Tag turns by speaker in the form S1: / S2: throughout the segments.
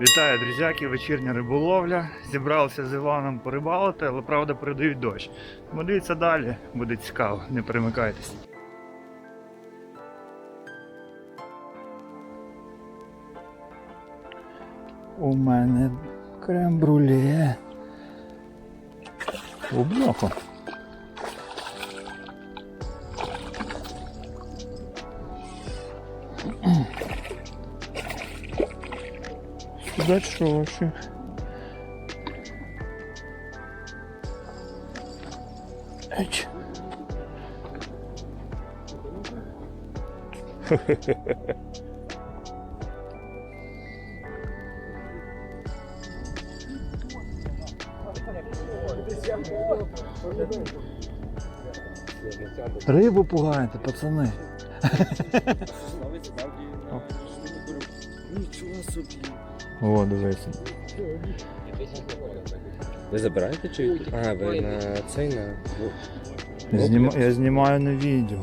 S1: Вітаю, друзяки, вечірня риболовля. Зібралися з Іваном порибалити, але правда передають дощ. Тому далі, буде цікаво, не перемикайтесь. У мене крем-бруле. У бляха. Сюда що ще? Еч. Рибу пугаєте, пацани.
S2: Нічого собі.
S1: О, дивися.
S2: Ви забираєте чи? А, ви на цей на.
S1: Я, зніма... я знімаю на відео.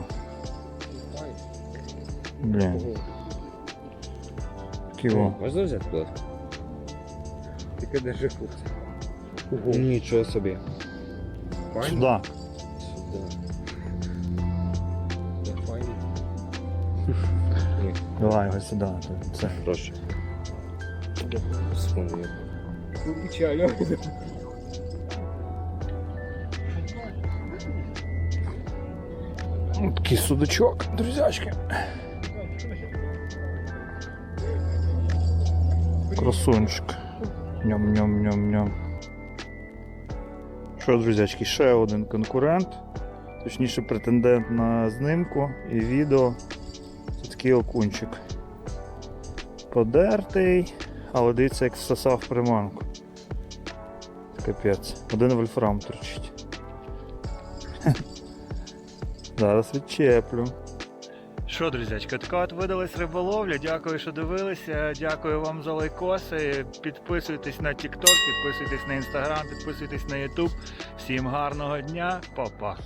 S1: Блін, ківо.
S2: Можна взяти, ласка? Тільки держи хлопці. Нічого собі.
S1: Сюда.
S2: Сюди.
S1: Давай його сюди. Це.
S2: Прошу. Секунду. Чаю.
S1: Такий судачок, друзячки. Красунчик. Ням-ням-ням-ням. Що, друзячки, ще один конкурент. Точніше, претендент на знимку і відео. Це такий окунчик. Подертий, але дивіться, як всосав приманку. Капець. Один вольфрам торчить. Зараз відчеплю. Що, друзячка, така от видалась риболовля. Дякую, що дивилися. Дякую вам за лайкоси. Підписуйтесь на TikTok, підписуйтесь на Instagram, підписуйтесь на YouTube. Всім гарного дня, Па-па.